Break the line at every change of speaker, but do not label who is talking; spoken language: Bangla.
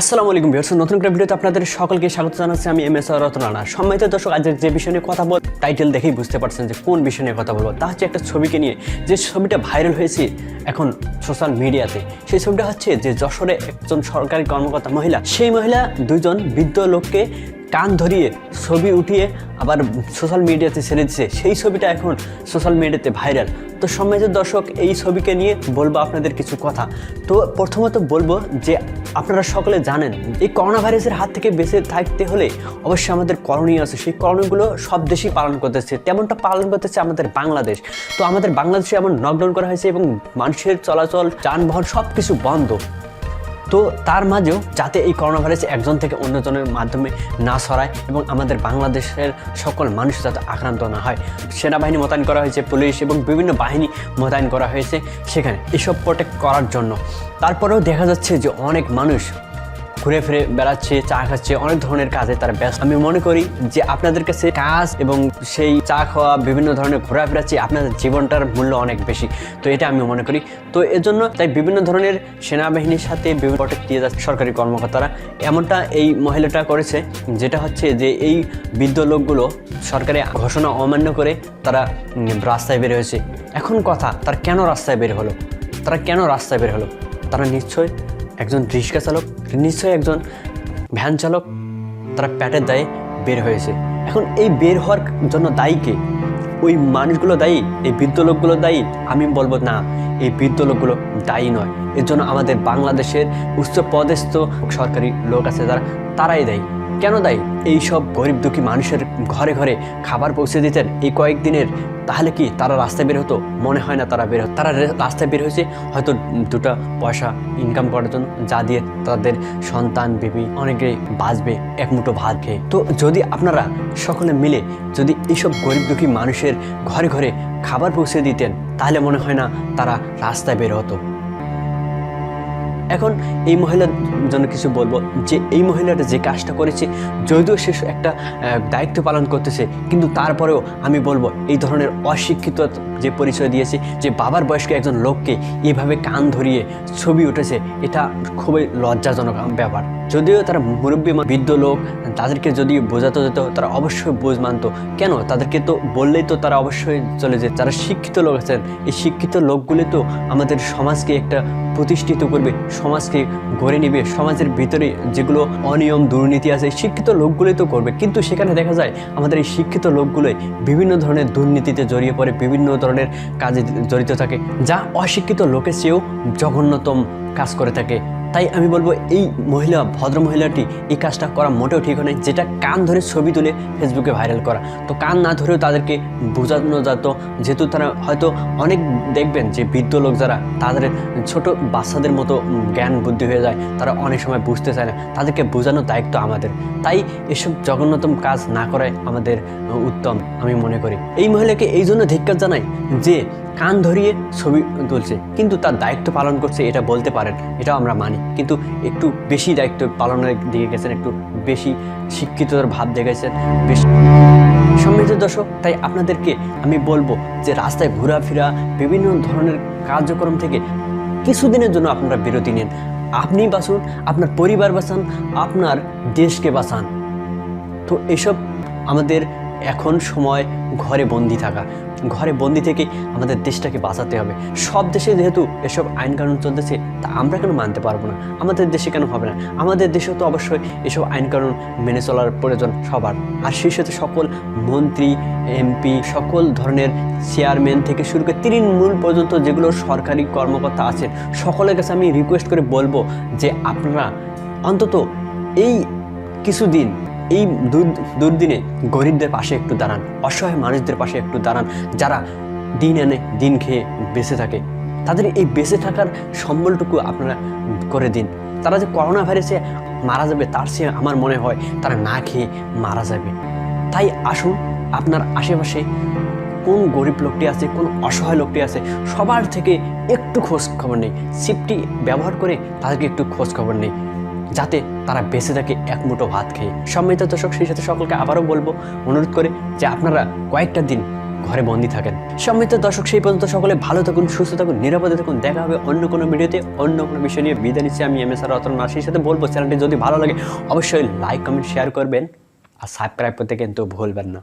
আসসালামু আলাইকুম ভিউয়ার্স, নতুন একটা ভিডিওতে আপনাদের সকলকে স্বাগত জানাচ্ছি। আমি এম এস রতনানা সম্মানিত দর্শক, আজকের যে বিষয় নিয়ে কথা বল টাইটেল দেখেই বুঝতে পারছেন যে কোন বিষয় নিয়ে কথা বলব। তা হচ্ছে একটা ছবিকে নিয়ে। যে ছবিটা ভাইরাল হয়েছে এখন সোশ্যাল মিডিয়াতে সেই ছবিটা হচ্ছে যে যশোরে একজন সরকারি কর্মকর্তা মহিলা, সেই মহিলা দুজন বৃদ্ধ লোককে কান ধরিয়ে ছবি উঠিয়ে আবার সোশ্যাল মিডিয়াতে ছেড়ে দিচ্ছে সেই ছবিটা এখন সোশ্যাল মিডিয়াতে ভাইরাল তো সম্মানিত দর্শক, এই ছবিকে নিয়ে বলব আপনাদের কিছু কথা। তো প্রথমত বলব যে আপনারা সকলে জানেন, এই করোনা ভাইরাসের হাত থেকে বেঁচে থাকতে হলে অবশ্যই আমাদের করণীয় আছে। সেই করণীয়গুলো সব দেশেই পালন করতেছে, তেমনটা পালন করতেছে আমাদের বাংলাদেশ। তো আমাদের বাংলাদেশে এমন লকডাউন করা হয়েছে এবং মানুষের চলাচল, যানবাহন সব কিছু বন্ধ। তো তার মাঝেও যাতে এই করোনা ভাইরাস একজন থেকে অন্যজনের মাধ্যমে না ছড়ায় এবং আমাদের বাংলাদেশের সকল মানুষ যাতে আক্রান্ত না হয়, সেনাবাহিনী মোতায়েন করা হয়েছে, পুলিশ এবং বিভিন্ন বাহিনী মোতায়েন করা হয়েছে সেখানে এসব প্রোটেক্ট করার জন্য। তারপরেও দেখা যাচ্ছে যে অনেক মানুষ ঘুরে ফিরে বেড়াচ্ছে, চা খাচ্ছে, অনেক ধরনের কাজে তারা ব্যস্ত। আমি মনে করি যে আপনাদের কাছে কাজ এবং সেই চা খাওয়া বিভিন্ন ধরনের ঘোরাফেরা আপনাদের জীবনটার মূল্য অনেক বেশি। তো এটা আমি মনে করি। তো এর জন্য তাই বিভিন্ন ধরনের সেনাবাহিনীর সাথে বিভিন্ন প্রোটেক্ট দিয়ে যাচ্ছে সরকারি কর্মকর্তারা। এমনটা এই মহিলাটা করেছে যেটা হচ্ছে যে এই বৃদ্ধ লোকগুলো সরকারি ঘোষণা অমান্য করে তারা রাস্তায় বের হয়েছে। এখন কথা, তারা কেন রাস্তায় বের হলো? তারা কেন রাস্তায় বের হলো? তারা নিশ্চয় একজন রিক্সা চালক, নিশ্চয়ই একজন ভ্যান চালক, তারা প্যাটের দায়ে বের হয়েছে। এখন এই বের হওয়ার জন্য দায়ী কে? ওই মানুষগুলো দায়ী? এই বৃদ্ধ লোকগুলো দায়ী? আমি বলব না, এই বৃদ্ধ লোকগুলো দায়ী নয়। এর জন্য আমাদের বাংলাদেশের উচ্চ পদস্থ সরকারি লোক আছে যারা, তারাই দায়ী। কেন দায়ী? এই সব গরিব দুঃখী মানুষের ঘরে ঘরে খাবার পৌঁছে দিতেন এই কয়েকদিনের তাহলে কি তারা রাস্তায় বের হতো? মনে হয় না তারা বের হতো তারা রাস্তায় বের হয়েছে, হয়তো দুটো পয়সা ইনকাম করার জন্য যা দিয়ে তাদের সন্তান বেবি অনেকেই বাঁচবে, এক মুঠো ভাত খেয়ে। তো যদি আপনারা সকলে মিলে যদি এইসব গরিব দুঃখী মানুষের ঘরে ঘরে খাবার পৌঁছে দিতেন, তাহলে মনে হয় না তারা রাস্তায় বের হতো। এখন এই মহিলার জন্য কিছু বলব যে এই মহিলাটা যে কাজটা করেছে, যদিও সে একটা দায়িত্ব পালন করতেছে, কিন্তু তারপরেও আমি বলব এই ধরনের অশিক্ষিত যে পরিচয় দিয়েছে, যে বাবার বয়স্ক একজন লোককে এভাবে কান ধরিয়ে ছবি উঠেছে, এটা খুবই লজ্জাজনক ব্যাপার। যদিও তারা মুরব্বী বৃদ্ধ লোক, তাদেরকে যদি বোঝাতে যেত, তারা অবশ্যই বোঝ মানতো। কেন? তাদেরকে তো বললেই তো তারা অবশ্যই চলে যেত। যারা শিক্ষিত লোক আছেন, এই শিক্ষিত লোকগুলি তো আমাদের সমাজকে একটা প্রতিষ্ঠিত করবে সমাজকে গড়ে নিবে, সমাজের ভিতরে যেগুলো অনিয়ম, দুর্নীতি আছে, শিক্ষিত লোকগুলোই তো করবে। কিন্তু সেখানে দেখা যায় আমাদের এই শিক্ষিত লোকগুলোই বিভিন্ন ধরনের দুর্নীতিতে জড়িয়ে পড়ে, বিভিন্ন ধরনের কাজে জড়িত থাকে, যা অশিক্ষিত লোকের চেয়েও জঘন্যতম কাজ করে থাকে। তাই আমি বলব এই মহিলা, ভদ্র মহিলাটি এই কাজটা করা মোটেও ঠিক নয় যেটা কান ধরে ছবি তুলে ফেসবুকে ভাইরাল করা। তো কান না ধরেও তাদেরকে বোঝানো যেত, যেহেতু তারা হয়তো অনেক দেখবেন যে বৃদ্ধ লোক যারা, তাদের ছোট বাচ্চাদের মতো জ্ঞান বুদ্ধি হয়ে যায়, তারা অনেক সময় বুঝতে চায় না। তাদেরকে বোঝানোর দায়িত্ব আমাদের। তাই এসব জঘন্যতম কাজ না করাই আমাদের উত্তম, আমি মনে করি। এই মহিলাকে এই জন্য ধিক্কার জানাই যে কান ধরিয়ে ছবি তুলছে। কিন্তু তার দায়িত্ব পালন করছে, এটা বলতে পারেন, এটাও আমরা মানি। কিন্তু একটু বেশি দায়িত্ব পালনের দিকে গেছেন, একটু বেশি শিক্ষিতর ভাব দেখেছেন বেশি সম্মিলিত দর্শক। তাই আপনাদেরকে আমি বলব যে, রাস্তায় ঘোরাফেরা, বিভিন্ন ধরনের কার্যক্রম থেকে কিছুদিনের জন্য আপনারা বিরতি নিন। আপনি বাঁচুন, আপনার পরিবার বাঁচান, আপনার দেশকে বাঁচান। তো এসব আমাদের এখন সময় ঘরে বন্দি থাকা। ঘরে বন্দি থেকে আমাদের দেশটাকে বাঁচাতে হবে। সব দেশে যেহেতু এসব আইন কানুন চলতেছে, তা আমরা কেন মানতে পারব না? আমাদের দেশে কেন হবে না? আমাদের দেশে তো অবশ্যই এসব আইন কানুন মেনে চলার প্রয়োজন সবার। আর সেই সাথে সকল মন্ত্রী এমপি সকল ধরনের চেয়ারম্যান থেকে শুরু করে তৃণমূল পর্যন্ত যেগুলো সরকারি কর্মকর্তা আছেন, সকলের কাছে আমি রিকোয়েস্ট করে বলব যে আপনারা অন্তত এই কিছুদিন এই দুর- দুর্দিনে গরিবদের পাশে একটু দাঁড়ান, অসহায় মানুষদের পাশে একটু দাঁড়ান, যারা দিন এনে দিন খেয়ে বেঁচে থাকে। তাদের এই বেঁচে থাকার সম্বলটুকু আপনারা করে দিন। তারা যে করোনা ভাইরাসে মারা যাবে, তার চেয়ে আমার মনে হয় তারা না খেয়ে মারা যাবে। তাই আসুন, আপনার আশেপাশে কোন গরিব লোকটি আছে, কোন অসহায় লোকটি আছে, সবার থেকে একটু খোঁজ খবর নেই। সিপটি ব্যবহার করে তাদেরকে একটু খোঁজ খবর নেই। যাতে তারা বেঁচে থাকে, এক মুঠো ভাত খেয়ে। সম্মিলিত দর্শক, সেই সাথে সকলকে আবারও বলব, অনুরোধ করে যে আপনারা কয়েকটা দিন ঘরে বন্দি থাকেন। সম্মিত দর্শক, সেই পর্যন্ত সকলে ভালো থাকুন, সুস্থ থাকুন, নিরাপদে থাকুন। দেখা হবে অন্য কোনো ভিডিওতে, অন্য কোনো বিষয় নিয়ে। বিদায় নিচ্ছি আমি এম এস আর রতন মাসির সাথে বলব, চ্যানেলটি যদি ভালো লাগে, অবশ্যই লাইক, কমেন্ট, শেয়ার করবেন। আর সাবস্ক্রাইব করতে কিন্তু ভুলবেন না।